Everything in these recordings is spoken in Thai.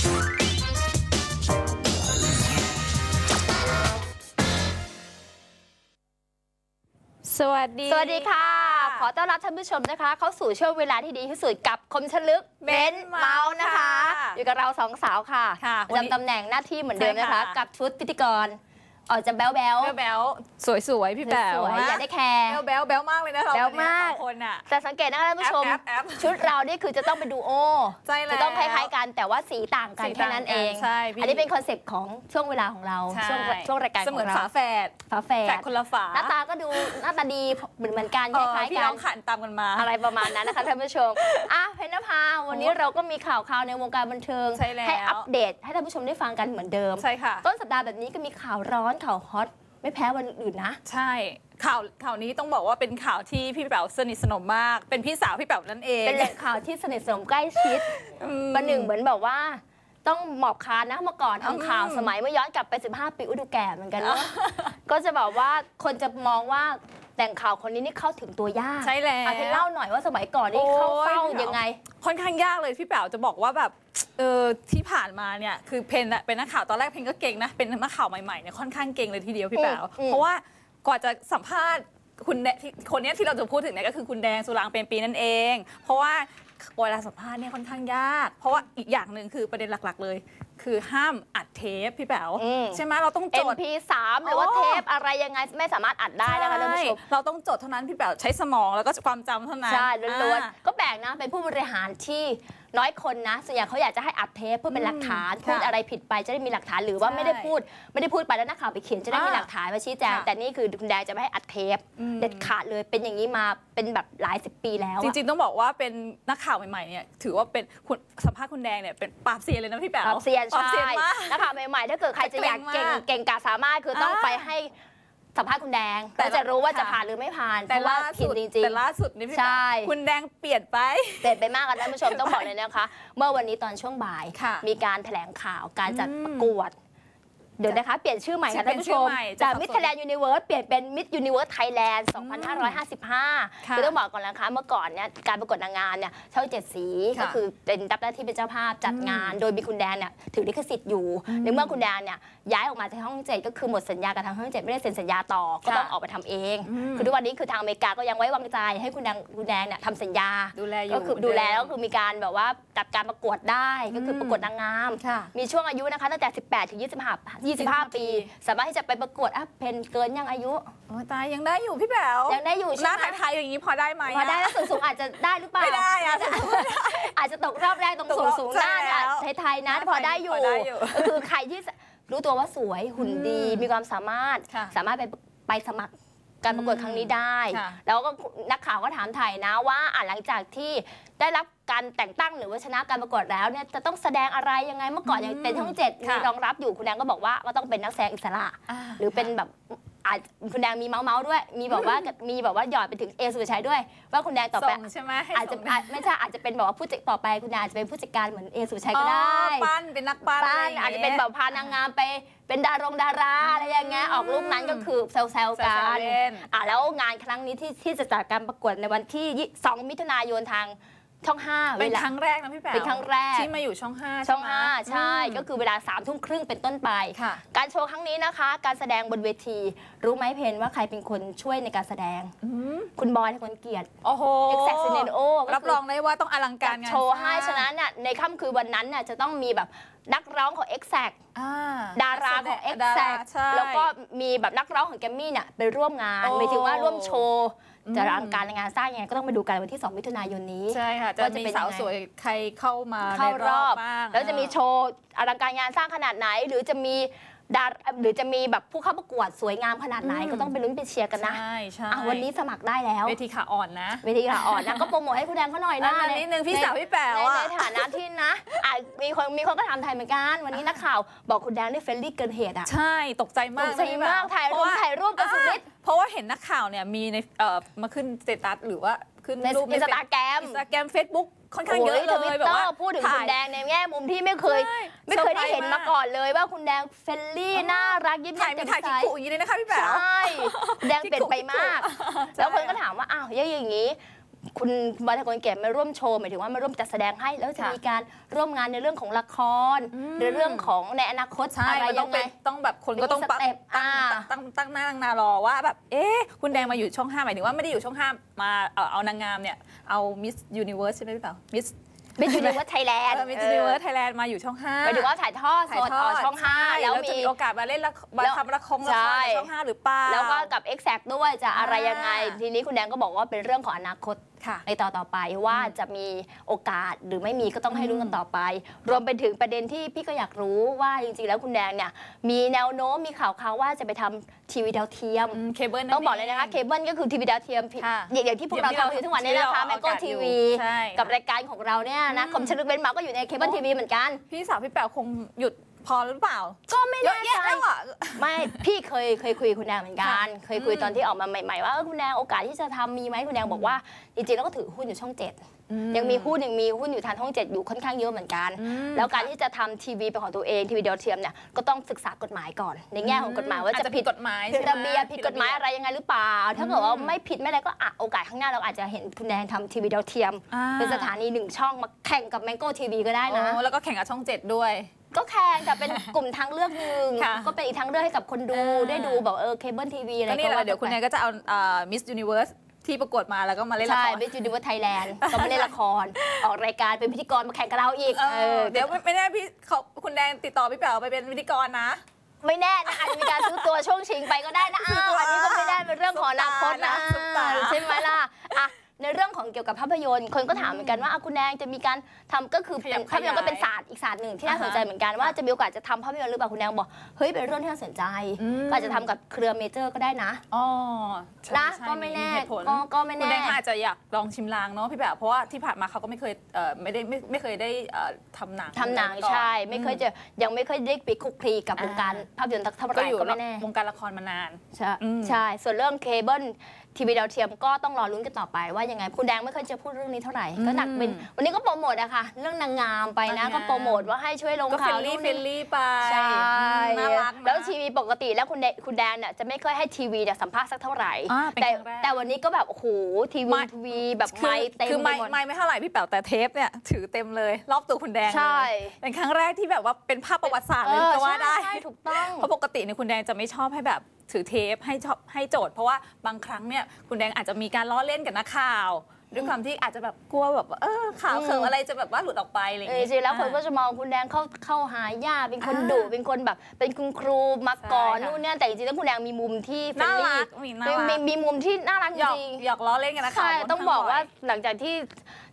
สวัสดี สวัสดีค่ะ ขอต้อนรับท่านผู้ชมนะคะ เข้าสู่ช่วงเวลาที่ดีที่สุดกับคมชลึกเบนซ์เมาส์นะคะ อยู่กับเราสองสาวค่ะค่ะประจำตำแหน่งหน้าที่เหมือนเดิมนะคะใช่ค่ะกับชุดพิธีกร ออกจะแบ๊วแบ๊วแบ๊วแบ๊วสวยสวยๆพี่แบ๊วสวยๆอย่าได้แคร์แบ๊วแบ๊วแบ๊วมากเลยนะเราแบ๊วมากสองคนอะแต่สังเกตนะคะท่านผู้ชมแอปแอปแอปชุดเรานี่คือจะต้องเป็นดูโอใช่แล้วจะต้องคล้ายๆกันแต่ว่าสีต่างกันสีแค่นั้นเองต่างกันใช่พี่อันนี้เป็นคอนเซ็ปต์ของช่วงเวลาของเราใช่ช่วงช่วงรายการเสขมืออนงเราฝาแฝดฝาแฝแฝดดคนละฝาหน้าตาก็ดูหน้าตาดีเหมือนเหมือนกันคเออล้ายพี่ๆกัน้นองขันตามกันมา อะไรประมาณนั้นนะคะท่านผู้ชมอะเพนนภาวันนี้เราก็มีข่าวข่าวในวงการบันเทิงใช่แล้วให้อัปเดตให้ท่านผู้ชมได้ฟังกันเหมือนเดิมใช่ค่ะต้นสัปดาห์แบบนี้ก็มีข่าวร้อนข่าวฮอตไม่แพ้วันอื่นนะ ใช่ข่าวข่าวนี้ต้องบอกว่าเป็นข่าวที่พี่แป๋วสนิทสนมมาก เป็นพี่สาวพี่แป๋วนั่นเอง เป็นแหล่งข่าวที่สนิทสนมใกล้ชิดอืประหนึ่งเหมือนแบบว่า ต้องหมอบคานนะเมื่อก่อนทำข่าวอืมสมัยเมื่อย้อนกลับไป 15 ปีอุยดูแก่เหมือนกันเนอะก็จะบอกว่าคนจะมองว่า แต่งข่าวคนนี้นี่เข้าถึงตัวยากใช่แล้วอะเพนเล่าหน่อยว่าสมัยก่อนนี่เข้าโอ้ยเฝ้าพี่แป๋วยังไง ค่อนข้างยากเลยพี่แป๋วจะบอกว่าแบบเออที่ผ่านมาเนี่ยคือเพนอะเป็นนักข่าวตอนแรกเพนก็เก่งนะเป็นนักข่าวใหม่ๆเนี่ยค่อนข้างเก่งเลยทีเดียวพี่แป๋วอืมเพราะว่ากว่าจะสัมภาษณ์คุณแดที่คนเนี้ยที่เราจะพูดถึงเนี่ยก็คือคุณแดงสุรางเป็นปีนั่นเอง เพราะว่าเวลาสัมภาษณ์เนี่ยค่อนข้างยาก เพราะว่าอีกอย่างหนึ่งคือประเด็นหลัก ๆ เลย คือห้ามอัดเทปพี่แป๋วอืมใช่ไหมเราต้องจด MP3 หรือว่าอ๋อเทปอะไรยังไงไม่สามารถอัดได้นะคะท่านผู้ชมใเราต้องจดเท่านั้นพี่แป๋วใช้สมองแล้วก็ความจำเท่านั้นใช่ล้วนอ่าๆก็แปลกนะเป็นผู้บริหารที่ น้อยคนนะส่วนใหญ่เขาอยากจะให้อัดเทปเพื่อเป็นหลักฐานอืมพูดค่ะอะไรผิดไปจะได้มีหลักฐานหรือว่าใช่ไม่ได้พูด ไม่ได้พูดไปแล้วนักข่าวไปเขียนจะได้มีอ่าหลักฐานมาชี้แจงค่ะแต่นี่คือคุณแดงจะไม่ให้อัดเทปอืมเด็ดขาดเลยเป็นอย่างนี้มาเป็นแบบหลายสิบปีแล้วจอะริง ๆ ต้องบอกว่าเป็นนักข่าวใหม่ๆเนี่ยถือว่าเป็นคุณสัมภาษณ์คุณแดงเนี่ยเป็นปราบเซียนเลยนะพี่แป๋วปรับเซียนปราบใช่เซียนมากนักข่าวใหม่ๆถ้าเกิดใครจะอยากเก่งเกรงมากเก่งกาจสามารถคือต้องอ่าไปให้ สัมภาษณ์คุณแดงแต่แล้วจะรู้ว่าจะค่ะผ่านหรือไม่ผ่านแต่เพราะว่าล่าผิดสุดจริงแต่ล่าสุดนี่พี่ใช่แป๋วคุณแดงเปลี่ยนไปเด็ดไปมากค่ะท่านผู้ชมต้องบอกเลยนะคะ เมื่อวันนี้ตอนช่วงบ่ายค่ะมีการแถลงข่าวการจัดอืมประกวด เดี๋ยวนะคะ เปลี่ยนชื่อใหม่ค่ะเปลี่ท่ายนนผู้ชื่ชอมใหม่จากจะสับสนมิ s ไทยแลนด์ยูนิเวิร์สเปลี่ยนเป็นมิ s ยูนิเวิร์สไทยแลนด์ค่ะ2555คือต้องบอกก่อนนะคะ เมื่อก่อนเนี่ยการประกวดนางงามเนี่ยช่องเจ็ดสีค่ะก็คือเป็นรับหน้าที่เป็นเจ้าภาพจัดงาน โดยมีคุณแดนเนี่ยถือลิขสิทธิ์อยู่ในเมื่อคุณแดนเนี่ยย้ายออกมาจากห้องเจ็ดก็คือหมดสัญญากับทางห้องเจ็ดไม่ได้เซ็นสัญญาต่อก็ค่ะต้องออกไปทำเองอืมคือทุกวันนี้คือทางอเมริกาก็ยังไว้วางใจให้คุณแดงคุณแดงเนี่ยทำสัญญาดูแลอยู่ก็คือดูแลแล้วก็คือมีการแบบว่าจัดการประกวดได้ก็คือประกวดนางงามค่ะมีช่วงอายุนะคะตั้งแต่ 18 ถึง 25 25 ปี สามารถที่จะไปประกวดอะเพนเกินยังอายุโอ้ยตายยังได้อยู่พี่แป๋วยังได้อยู่หใช่น้าไหมไทยๆอย่างนี้พอได้ไหมพอได้ะแล้วสูงสูงๆอาจจะได้หรือเปล่าไม่ได้อะอาจจะตกรอบแรกตรงตกสูรงอบสูงใช่หน้าเนี่ยแล้วไทยๆนะหน้าพอได้อยู่พอได้อยู่ก็คือใครที่รู้ตัวว่าสวยหุ่นดีอืมมีความสามารถค่ะ สามารถไปไปสมัคร การประกวดอืมครั้งนี้ได้ค่ะแล้วก็นักข่าวก็ถามถ่ายนะว่าอะหลังจากที่ได้รับการแต่งตั้งหรือว่าชนะการประกวดแล้วเนี่ยจะต้องแสดงอะไรยังไงเมื่อก่อนยังเป็นช่องเจ็ดมีค่ะรองรับอยู่คุณแดงก็บอกว่าก็ต้องเป็นนักแสดงอิสระาหรือเป็นแบบ อาจคุณแดงมีเมาส์เมาส์ด้วย มีแบบว่ามีแบบว่าหยอดไปถึงเอสุภาชัยด้วย ว่าคุณแดงต่อไปส่งใช่ไหมให้อาจจะส่งอาจไม่ใช่อาจจะเป็นแบบว่าผู้จัดต่อไปคุณแดงอาจจะเป็นผู้จัดการเหมือนเอสุภาชัยก็ได้อ๋อปั้นเป็นนักปั้นบ้านไรย่งงี้ยอาจจะเป็นแบบพานางงามไปเป็นดารงดาราอะไรอย่างเงี้ยออกรูปนั้นก็คือแซวๆแซกัวนๆเล่นอะแล้วงานครั้งนี้ที่ที่จะจัดการประกวดในวันที่ 2 มิถุนายนทาง ช่อง5เป็นเวลาครั้งแรกนะพี่แป๋วเป็นครั้งแรกที่มาอยู่ช่องห้าช่องใไหม5ใช่อืมก็คือเวลา3ามทุ่มครึ่งเป็นต้นไปค่ะการโชว์ครั้งนี้นะคะ การแสดงบนเวที รู้ไหมเพนว่าใครเป็นคนช่วยในการแสดงอืมคุณบอยทคนเกียรติโอ้โห Exact Scenario ก็คือรับรองได้ว่าต้องอลังการจัดงานโชว์ให้สร้างฉะนั้นเนี่ยในค่ำคืนวันนั้นเนี่ยจะต้องมีแบบ นักร้องของ Exact อ่าดาราของดารา Exact ใช่แล้วก็มีแบบนักร้องของแกมมี่เนี่ยไปร่วมงานโอ้หมายถึงว่าร่วมโชว์อืมจะอลังการในงานสร้างยังไงก็ต้องไปดูกันวันที่ 2 มิถุนายนนี้ ใช่ค่ะจะว่าจะมีเป็นสาวยังไงสวยใครเข้ามาเข้าในรอบบ้างแล้วจะมีโชว์อลังการงานสร้างขนาดไหน หรือจะมี ดาราหรือจะมีแบบผู้เข้าประกวดสวยงามขนาดไหน ก็ต้องไปลุ้นไปเชียร์กันนะใช่ใช่อะวันนี้สมัครได้แล้วเวทีขาอ่อนนะเวทีขาอ่อนนะก็โปรโมทให้คุณแดงเขาหน่อยนะอันนิดนึงพี่สาวพี่แป๋วในอะในฐานะที่นะอะมีคนมีคนก็ถามไทยเหมือนกัน วันนี้นักข่าวบอกคุณแดงนี่เฟรนลี่เกินเหตุอะใช่ตกใจตมากกใจมากถ่ายรูปถ่ายรูปกันสุดฤทธิ์เพราะว่าเห็นนักข่าวเนี่ยมีในเอ่อมาขึ้นสเตตัสหรือว่าขึ้นในรูปอินสตาแกรมอินสตาแกรมเฟซบุ๊กค่อนข้างเยอะทเลวิยตแบเตบอว่าร์พูดถึงคุณแดงในแง่มุมที่ไม่เคยใช่ไม่เคยได้เห็นซอร์พรส์มาก่อนเลยว่าคุณแดงเฟรนลี่น่ารักยิ้มถ่ายแย้มีมถ่ายใสคิกคุอย่างนี้เลยนะคะพี่แป๋วใช่แดงเปลี่ยนไปมากใช่แล้วคนก็ถามว่าอ้าวยังอย่างนี้ คุณบอยทะกลเก็บมาร่วมโชว์หมายถึงว่ามาร่วมจัดแสดงให้ แล้วจะค่ะมีการร่วมงานในเรื่องของละครอืมหรือเรื่องของในอนาคตใช่อะไรมันต้ยัองงไงเป็นต้องแบบคนก็ต้องมีสเต็ปตั้งอ่าตั้งตั้งหน้าตั้งนารอว่าแบบเอ๊ะคุณแดงมาอยู่ช่องห้าหมายถึงว่าไม่ได้อยู่ช่องห้ามาเอาเอานางงามเนี่ยเอามิสยูนิเวิร์สใช่ไหมพี่เปล่ามิสไม่ใช่ว่าไทยแลนด์มิสยูนิเวิร์สไทยแลนด์มาอยู่ช่องห้าหมายถึงว่าถ่ายทอดสถ่ายดทอออกดช่องห้าใแล้วจะมีมีโอกาสมาเล่นละครมาแล้วทำละครละใช่ครในช่องห้าหรือเปล่าแล้วก็กับ e x a c t ด้วยจะอะไรอ่ายัยังไง ทีนี้คุณแดงก็บอกว่าเป็นเรื่องของอนาคตค่ะ ในต่อต่อไปว่าจะมีโอกาสหรือไม่มีก็ต้องให้รู้กันต่อไป รวมไปถึงประเด็นที่พี่ก็อยากรู้ว่าจริงๆแล้วคุณแดงเนี่ยมีแนวโน้มมีข่าวข่าวว่าจะไปทำทีวีดาวเทียมอืมเคเบิลต้องบอกเลยนะคะเคเบิลก็คือทีวีดาวเทียมค่ะอย่างอย่างที่พวกเราทำอยู่ทุกวันนี้นะคะที่แมเรางโก้ออกอากาศทีอยู่วีใช่กับรายการของเราเนี่ยนะอืมคมชลึกเบนมาก็อยู่ในเคเบิลทีวีเหมือนกันพี่สาวพี่แป๋วคงหยุด พอหรือเปล่า ก็ไม่เยแน่อะแยะใจแล้วอะ ไม่พี่เคยเคยคุยกับคุณแดงเหมือนกันค่ะเคยคุยอืมตอนที่ออกมาใหม่ๆว่าเออคุณแดงโอกาสที่จะทำมีไหมคุณแดงบอกว่าจริงๆแล้วก็ถือหุ้นอยู่ช่องเจ็ดยังมีหุ้นยังมีหุ้นอยู่ทางช่องเจ็ดอยู่ค่อนข้างเยอะเหมือนกันอืมแล้วการที่จะทำทีวีเป็นของตัวเองทีวีดาวเทียมเนี่ยก็ต้องศึกษากฎหมายก่อน ในแง่ของกฎหมายว่าอาจจะจะผิผิดดกฎหมายผิดใช่ไหระเบียบผิดกฎหมายอะไรยังไงหรือเปล่า ถ้าเกิดว่าไม่ผิดไม่อะไรก็อะโอกาสข้างหน้าเราอาจจะเห็นคุณแดงทำทีวีดาวเทียม อ่าเป็นสถานีหนึ่งช่องมาแข่งกับแมงโก้ทีวีก็ได้นะ โอ้แล้วก็แข่งกับช่องเจ็ดด้วย ก็แข่งแต่เป็นกลุ่มทางเลือกหนึ่งค่ะก็เป็นอีกทางเลือกให้กับคนดูอ่าได้ดูแบบเออเคเบิลทีวีอะไรก็นี่แหก็ละเดี๋ยวคุณแนนก็จะเอามิสยูนิเวิร์สที่ประกวดมาแล้วก็มาเล่นละใช่ครเป็นจูนิเวอร์ไทยแลนด์ก็มาเล่นละคร ออกรายการเป็นพิธีกรมาแข่งกับเราอีกเอเอออเดี๋ยวไม่ไม่แน่พี่เขาคุณแดงติดต่อพี่แป๋วไปเป็นพิธีกรนะไม่แน่นะอาจจะมีการซื้อตัวช่วงชิงไปก็ได้นะอ้าวอันนี้ก็ไม่ได้เป็นเรื่องของอนาคตนะซุปตานะใช่ไหมล่ะอะ ในเรื่องของเกี่ยวกับภาพยนตร์ คนก็ถามเหมือนกันว่าอะคุณแดงจะมีการทำก็คือขยับภาพยนตร์ก็เป็นขยายศาสตร์อีกศาสตร์หนึ่งที่น่าอ่าฮะสนใจเหมือนกันว่าจะมีโอกาสจะทำภาพยนตร์หรือเปล่าคุณแดงบอกเฮ้ยเป็นเรื่องที่น่าสนใจอืมก็อาจจะทำกับเครือเมเจอร์ก็ได้นะอ๋อนะใช่ก็ไม่แน่เหตุผลก็ก็ไม่คุณแน่แดงเขาอาจจะอยากลองชิมลางเนาะพี่แป๋วเพราะว่าที่ผ่านมาเขาก็ไม่เคยเอ่อไม่ได้ไม่ไม่เคยได้เอ่อทำหนังทำหนังมาก่อนใช่ ไม่เคยจะยังไม่เคยได้ไปคลุกคลีกับวงการอ่าภาพยนตร์เท่าไหก็ร่อยู่ก็ไม่แน่วงการละครมานานใช่อืมใช่ส่วนเรื่องเคเบิล ทีวีดาวเทียมก็ต้องรอลุ้นกันต่อไปว่ายังไงคุณแดงไม่เคยจะพูดเรื่องนี้เท่าไหร่ก็หนักเป็นวันนี้ก็โปรโมทอะค่ะ เรื่องนางงามไปนะนางงามก็โปรโมทว่าให้ช่วยลงก็เฟข่ารวนลี่นู่นเฟรนี่นลี่ไปใช่น่ารักนะแล้วทีวีปกติแล้วคุณแดนคุณแดนเนี่ยจะไม่ค่อยให้ทีวีเนี่ยสัมภาษณ์สักเท่าไหร่อ่าเป็นแต่ครั้งแรกแต่วันนี้ก็แบบโอ้โหทีวีไม่ทีวีแบบคือไม่เต็มคือไปไม่หมดไม่ไม่เท่าไหร่พี่แป๋วแต่เทปเนี่ยถือเต็มเลย รอบตัวคุณแดงเลยใช่เป็นครั้งแรกที่แบบว่าเป็นภาพประวัติศาสตร์เอเลยอก็ว่าได้ใช่ใช่ถูกต้องเพราะปกติเนี่ยคุณแดงจะไม่ชอบให้แบบ ถือเทปให้ชอบให้โจทย์เพราะว่าบางครั้งเนี่ยคุณแดงอาจจะมีการล้อเล่นกับนักข่าวด้วยความที่อาจจะแบบกลัวแบบว่าเออข่าวอืมเขิมอะไรจะแบบว่าหลุดออกไปอะไรอย่างเออเงี้ยจริงๆแล้วคนก็อ่าจะมองคุณแดงเข้าเข้าหาญาติเป็นคนอ่าดุเป็นคนแบบ เป็นคุณครูมาก่อนใช่ค่ะนู่นเนี่ยแต่จริงๆแล้วคุณแดงมีมุมที่เฟรน่านลี่รักมีน่ามีรัมีกมีมุมที่น่ารักจหยอกริงหยอกล้อเล่นกันนะๆใช่ข่าวต้องบอกว่าค่นข้หลังจากที่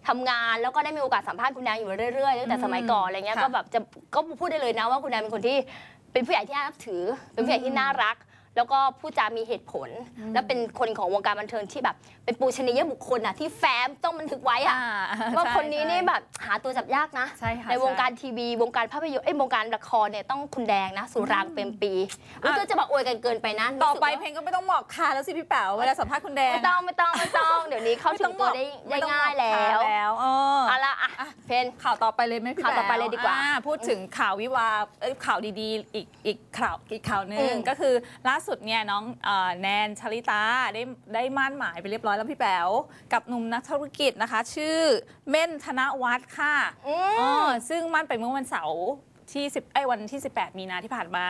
ทำงานแล้วก็ได้มีโอกาสสัมภาษณ์คุณแดงอยู่เรื่อยๆตั้งแต่อืมสมัยก่อนอะไรเงี้ยค่ะก็แบบจะก็พูดได้เลยนะว่าคุณแดงเป็นคนที่เป็นผู้ใหญ่ที่น่านับถือ เป็นผู้ใหญ่ที่น่ารัก แล้วก็พูดจามีเหตุผล แล้วเป็นคนของวงการบันเทิงที่แบบ เป็นปูชนียบุคคลอะที่แฟ้มต้องบันทึกไว้อะอ่าว่าใช่คนนี้นี่ใช่แบบหาตัวจับยากนะใช่ค่ะในวงการใช่ทีวี วงการภาพยนตร์เอ้ยวงการละครเนี่ยต้องคุณแดงนะ สุรางเป็นปีอุ๊ยอะก็จะมาอวยกันเกินไปนะต่อไปรู้สึกว่าเพลงก็ไม่ต้องบอกค่ะแล้วสิพี่แป๋วเวลาสัมภาษณ์คุณแดงไม่ต้องไม่ต้องไม่ต้องเดี๋ยวนี้เข้าถึงตัวได้ไม่ได้ต้องง่ายบอกแล้วค่ะแล้วเออเอาละอะเพนข่าวต่อไปเลยไหมพี่ข่าวต่อไปแป๋เลยดีกว่าอ่พูดถึงข่าววิวาห์เอ้ยข่าวดีๆ อีกอีกข่าวอีกข่าวหนึ่อืงมก็คือล่าสุดเนี่ยน้องเอ่อแนนชลิตาได้ได้มั่นหมายไปเรียบร้อยแล้วพี่แป๋วกับหนุ่มนักธุรกิจนะคะ ชื่อเม่นธนวัฒน์ค่ะอือ๋มอซึ่งมั่นไปเมื่อวันเสาร์ ที่10ไอ้ยวันที่ 18 มีนาที่ผ่านมา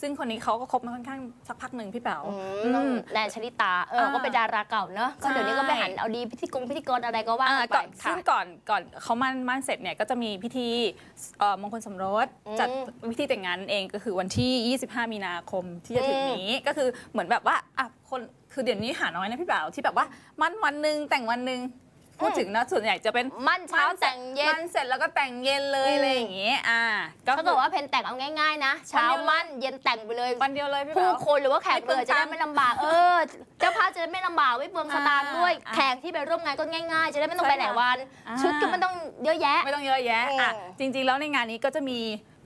ซึ่งคนนี้เขาก็คบมาค่อนข้างสักพักหนึ่งพี่แป๋วอือืมมแนนชลิตาเอออ่าก็เป็นดาราเก่าเนอะก็เดี๋ยวนี้ก็ไปหันเอาดีพิธีกรพิธีกรอะไรก็ว่าอ่ากันไปก่อนค่ะซึ่งก่อนก่อนเขามั่นมั่นเสร็จเนี่ยก็จะมีพิธีเอ่อมงคลสมรสอืมจัดพิธีแต่งงานนั่นเองก็คือวันที่ 25 มีนาคมที่จะถึงอืมนี้ก็คือเหมือนแบบว่าอะคนคือเดี๋ยวนี้หาน้อยนะพี่บ่าวที่แบบว่ามั่นวันหนึ่งแต่งวันหนึ่ง พูดถึงนะส่วนใหญ่จะเป็นมั่นเช้าแต่งเย็น มั่นเสร็จแล้วก็แต่งเย็นเลยอืมอะไรอย่างงี้อ่าก็ถ้าเกิดว่าเพนแต่งเอาง่ายๆนะเช้ามั่นเย็นแต่งไปเลยวันเดียวเลยพี่ผู้บ่าวคนหรือว่าแขกไม่เปลืเรือองจะได้ตังค์ไม่ลำบากเออเจ้าภาพจะได้ไม่ลำบากไม่เปลืองสตางค์ด้วยอ่าแขกที่ไปร่วมงานก็ง่าย ๆ จะได้ไม่ต้องใช่ไปไหนค่ะวันอ่าชุดก็ไม่ต้องเยอะแยะ ไม่ต้องเยอะแยะอะอืมจริง ๆ แล้วในงานนี้ก็จะมี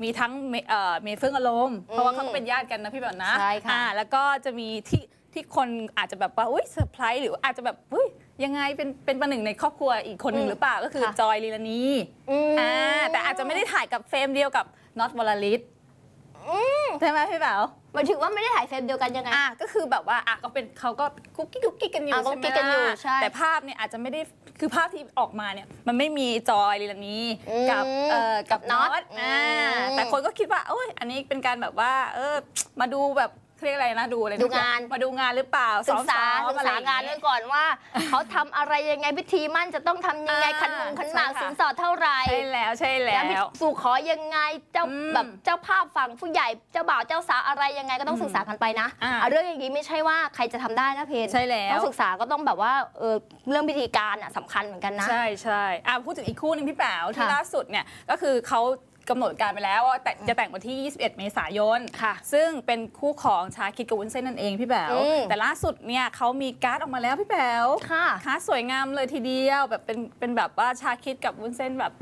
มีทั้งเมเอ่อเมย์เฟื่องอารมณ์เพราะว่าอืมเขาก็เป็นญาติกันนะพี่แบบนะใช่ค่ะอ่าแล้วก็จะมีที่ที่คนอาจจะแบบว่าอุ้ยเซอร์ไพรส์หรืออาจจะแบบอุ้ย ยังไงเป็นเป็นประหนึ่งในครอบครัวอีกคนหนึ่งหรือเปล่าก็คือค่ะจอยลีลานีอืมอ่าแต่อาจจะไม่ได้ถ่ายกับเฟรมเดียวกับน็อตวลลิตใช่ไหมพี่แป๋วหมายถึงว่าไม่ได้ถ่ายเฟรมเดียวกันยังไงอะก็คือแบบว่าอะก็เป็นเขาก็กุ๊กกิ๊กกุ๊กกิ๊กกันอยู่อะกุ๊ใช่กไหมกิ๊กกันอยู่ล่ะใช่แต่ภาพเนี่ยอาจจะไม่ได้คือภาพที่ออกมาเนี่ยมันไม่มีจอยลีลานี้อืมกับเอ่อกับน็น็ออตตอ่าอืมแต่คนก็คิดว่าเอ้ยอันนี้เป็นการแบบว่าเออมาดูแบบ เรียกอะไรนะดูอะไรนะดูงานมาดูงานหรือเปล่าศึกษาซ้อมศึๆกษางานอะไรอย่ด้วยก่อนว่า เขาทำอะไรยังไงพิธีมั่นจะต้องทำยังไงอ่าขันหงขันหมากใช่ค่ะสินสอดเท่าไหร่ใช่แล้วใช่แล้แล้ววสู่ขอยังไงเจ้าอืมแบบเจ้าภาพฝั่งผู้ใหญ่เจ้าบ่าวเจ้าสาวอะไรยังไงก็ต้องศึกษากันไปนะอ่าอะเรื่องอย่างนี้ไม่ใช่ว่าใครจะทำได้นะเพนใช่แล้วต้องศึกษาก็ต้องแบบว่าเออเรื่องพิธีการอะสำคัญเหมือนกันนะ ใช่ใช่อะพูดถึงอีกคู่หนึงพี่แป๋วที่ค่ะล่าสุดเนี่ยก็คือเขา กำหนดการไปแล้วว่าแต่จะแต่งวันที่ 21 เมษายน ค่ะ ซึ่งเป็นคู่ของชาคิดกับวุ้นเส้นนั่นเองพี่แป๋ว อืมแต่ล่าสุดเนี่ยเขามีการ์ดออกมาแล้วพี่แป๋วค่ะ การ์ดสวยงามเลยทีเดียวแบบเป็นเป็นแบบว่าชาคิดกับวุ้นเส้นแบบ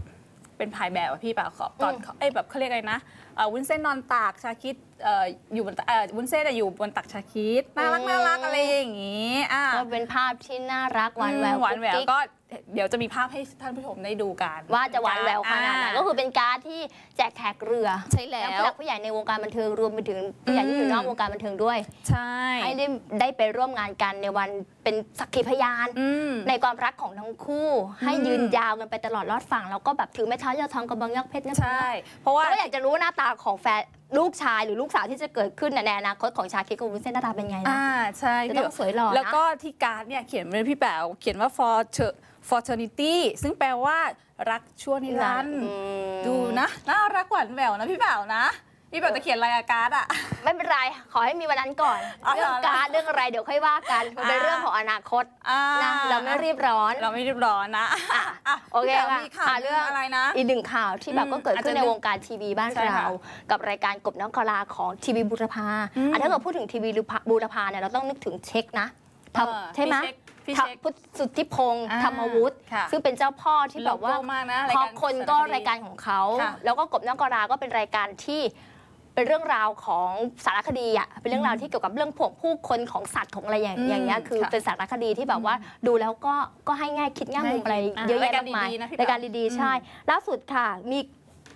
เป็นถ่ายแบบอะพี่แป๋วขอตอนอืมเขาเอ้ยแบบเขาเรียกอะไรนะเอ่อ วุ้นเส้นนอนตากชาคิดเอ่ออยู่บนเอ่อวุ้นเส้นอะอยู่บนตักชาคิดน่ารักน่ารักอะไรอย่างงี้อะก็เป็นภาพที่น่ารักหวานแหววหวานแหววกุ๊กกิ๊กก็เดี๋ยวจะมีภาพให้ท่านผู้ชมได้ดูกันว่าจะหวานแหววขนาดไหนอ่ก็คือเป็นการดที่แจกแขกเรือใช่แล้วผู้หลักผู้ใหญ่ในวงการบันเทิงรวมไปถึงผู้ใหญ่ที่อยู่นอกวงการบันเทิงด้วย ใช่ให้ได้ได้ไปร่วมงานกันในวันเป็นสักขีพยานอืมในความรักของทั้งคู่ ให้อืมยืนยาวกันไปตลอดรอดฝั่งแล้วก็แบบถือแม่เท้ายอดทองกับบางยักษ์เพชรนะใช่เพราะว่าก็อยากจะรู้ว่าหน้าตาของแฟนลูกชายหรือลูกสาวที่จะเกิดขึ้นในอนาคตของชาคิดกับวุ้นเส้นหน้าตาเป็นไงนะอ่าใช่จะต้องสวยหล่อนะแล้วก็ที่การ์ดเนี่ยเขียนไว้พี่แป๋วเขียนว่า for fraternity ซึ่งแปลว่ารักชั่วนิรันดร์อืมดูนะ น่ารักหวานแหววนะพี่แป๋วนะ พี่แป๋วจะเขียนอะไรอะการ์ดอะ ไม่เป็นไร ขอให้มีวันนั้นก่อนอ๋อเรื่องเหรอการเรื่องอะไรเดี๋ยวค่อยว่ากัน มันเป็นอ่าเรื่องของอนาคตอ่านะเราไม่รีบร้อน เราไม่รีบร้อนนะอะโอเคพี่แป๋วค่ะมีข่าวอะเรื่องอะไรนะ อีกหนึ่งข่าวที่แบบอืมก็เกิดขึ้นอาจจะในวงการทีวีบ้านใช่ค่ะเรา กับรายการกบน้องกะลาของทีวีบุรพาอืมอะถ้าเกิดพูดถึงทีวีบุรพาเนี่ยเราต้องนึกถึงเช็คนะทำเออใช่ไหมพี่เช็คพี่เช็คพุทธสุทธิพงศ์อ่าธรรมวุฒิค่ะซึ่งเป็นเจ้าพ่อที่แบบว่าโลโก้มากนะเพราะคนก็รายการสของเขาค่ะแล้วก็กบน้องกะลาก็เป็นรายการที่ เป็นเรื่องราวของสารคดีอะเป็นเรื่องราวที่เกี่ยวกับเรื่องพวกผู้คนของสัตว์ของอะไรอย่างอืมอย่างเงี้ยคือค่ะเป็นสารคดีที่แบบว่าดูแล้วก็ก็ให้ง่ายคิดง่ายมุมอะไรอ่าเยอะแยะรายการมากมายดีๆนะพี่รายการปอดีอืมๆใช่ล่าสุดค่ะมี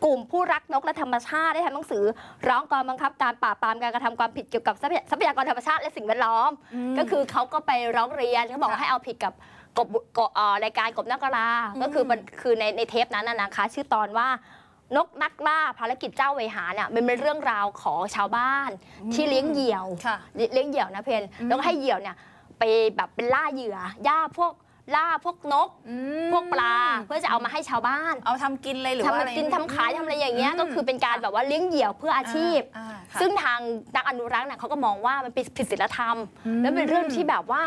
กลุ่มผู้รักนกและธรรมชาติได้ทำหนังสือ ร้องกองบังคับการปราบปรามการกระทำความผิดเกี่ยวกับทรัพยทรัพยากรธรรมชาติและสิ่งแวดล้อมมก็คือเขาก็ไปร้องเรียนเขาบอกว่าค่ะให้เอาผิดกับกบกบเอ่อรายการกบนักกราอืมก็คือมันคือในในเทปนั้นน่ะนะคะ ชื่อตอนว่า นกนักล่าภารกิจเจ้าเวหาเนี่ยมันเป็นเรื่องราวของชาวบ้านที่เลี้ยงเหยี่ยวค่ะเลี้ยงเหยี่ยวนะเพนอืมแล้วก็ให้เหยี่ยวเนี่ยไปแบบเป็นล่าเหยื่อย่าพวกล่าพวกนกอืมพวกปลาเพื่อจะเอามาให้ชาวบ้าน เอาทำกินเลยหรือทำว่ามาอะไรกินทำขายทำอะไรอย่างเงี้ยอืมก็คือเป็นการแบบว่าเลี้ยงเหยี่ยวเพื่ออาชีพอ่าค่ะซึ่งทางนักอนุรักษ์เนี่ยเขาก็มองว่ามันเป็นผิดศีลธรรมอืมแล้วเป็นเรื่องที่แบบว่า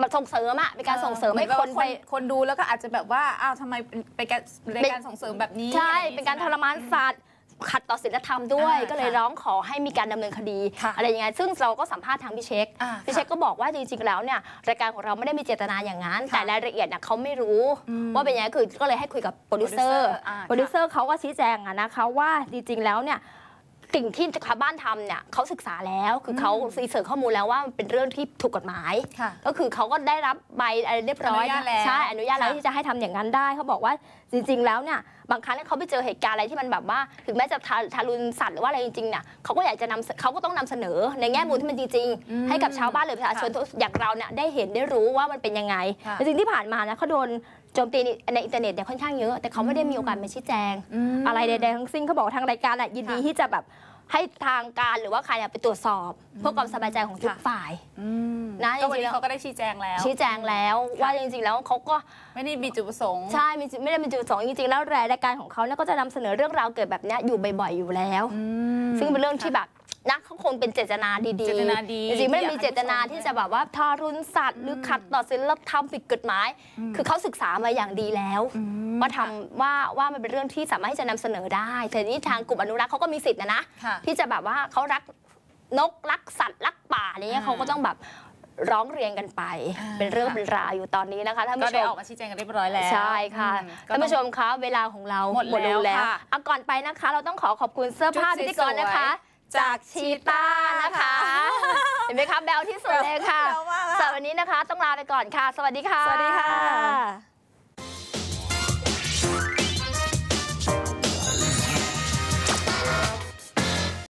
มันส่งเสริมอะเป็นการส่งเสริมให้คนไปคนดูแล้วก็อาจจะแบบว่าอ้าวทำไมเป็นเป็นการรายการส่งเสริมแบบนี้ใช่อะไอย่งงี้เป็นการใช่ทไหรมานสัตว์ขัดต่อศีลธรรมด้วยอ่าก็เลยค่ะร้องขอให้มีการดำเนินคดีค่ะอะไรยังไง ซึ่งเราก็สัมภาษณ์ทางพี่เช็คอ่าพี่ค่ะเช็คก็บอกว่าจริงๆแล้วเนี่ยรายการของเราไม่ได้มีเจตนาอย่างนั้นค่ะแต่รายละเอียดเนี่ยเขาไม่รู้อืมว่าเป็นยังไงคือก็เลยให้คุยกับโปรดิวเซอร์อ่าโปรดิวเซอร์เขาก็ชี้แจงอะนะคะว่าจริงๆแล้วเนี่ย สิ่งที่ชาวบ้านทำเนี่ยเขาศึกษาแล้วคือเขารีเสิร์ชข้อมูลแล้วว่ามันเป็นเรื่องที่ถูกกฎหมายค่ะก็คือเขาก็ได้รับใบอะไรเรียบร้อยอนุญาตแล้วใช่อนุญาตแล้วค่ะที่จะให้ทำอย่างนั้นได้เขาบอกว่าจริง ๆ แล้วเนี่ยบางครั้งเขาไปเจอเหตุการณ์อะไรที่มันแบบว่า ถึงแม้จะทาทารุณสัตว์หรือว่าอะไรจริงๆเนี่ยเขาก็อยากจะนำเขาก็ต้องนำเสนอในแง่มุมที่มันจริงอืมๆให้กับชาวบ้านหรือประชาชนค่ะอย่างเราเนี่ยได้เห็นได้รู้ว่ามันเป็นยังไงค่ะแต่จริงที่ผ่านมานะเขาโดน โจมตีในอินเทอร์เน็ตเนี่ยค่อนข้างเยอะ แต่เขาไม่ได้มีโอกาสมาชี้แจงมอะไรใดๆทั้งสิ้นเขาบอกว่าทางรายการอะยินดีค่ะที่จะแบบให้ทางการหรือว่าใครเนี่ยไปตรวจสอบเพื่อความสบายใจของทุกค่ะฝ่ายอืมนะก็วันจริงๆนี้แล้วเขาก็ได้ชี้แจงแล้ว ชี้แจงแล้วว่าจริงๆแล้วเขาก็ไม่ได้มีจุดประสงค์ใช่มีไม่ได้เป็นจุดประสงค์จริงๆแล้วรายการของเขาเนี่ยก็จะนำเสนอเรื่องราวเกิดแบบเนี้ยอยู่บ่อยๆอยู่แล้วอืมซึ่งเป็นเรื่องที่แบบ นักเขาคงเป็นเจตนาดีๆเจตนาดีจริงๆไม่ได้มีที่อยากให้เจตนาผู้ชมที่จะแบบว่าทารุณสัตว์หรือขัดต่อศีลธรรมผิดกฎหมายอืมคือเขาศึกษามาอย่างดีแล้วอืมว่าทำว่าว่ามันเป็นเรื่องที่สามารถที่จะนำเสนอได้ แต่ทีนี้ทางกลุ่มอนุรักษ์เขาก็มีสิทธิ์นะนะค่ะที่จะแบบว่าเขารักนกรักสัตว์รักป่าอะไรเงี้ยอ่าเขาก็ต้องแบบร้องเรียนกันไปอ่าเป็นเรื่องค่ะเป็นราวอยู่ตอนนี้นะคะท่านก็ผู้ชได้มออกมาชี้แจงกันเรียบร้อยแล้ว ใช่ค่ะอืก็ท่านต้องผู้ชมคะเวลาของเราหมดแล้วงแล้วค่ะเอาก่อนไปนะคะ เราต้องขอขอบคุณเสื้อผ้าชุดพิธีกรนะคะสวยๆ จากชีต้านะคะ เห็นไหมคะแบลที่สุดเลยค่ะแบลมากอะสำหรับวันนี้นะคะ ต้องลาไปก่อนค่ะ สวัสดีค่ะ สวัสดีค่ะ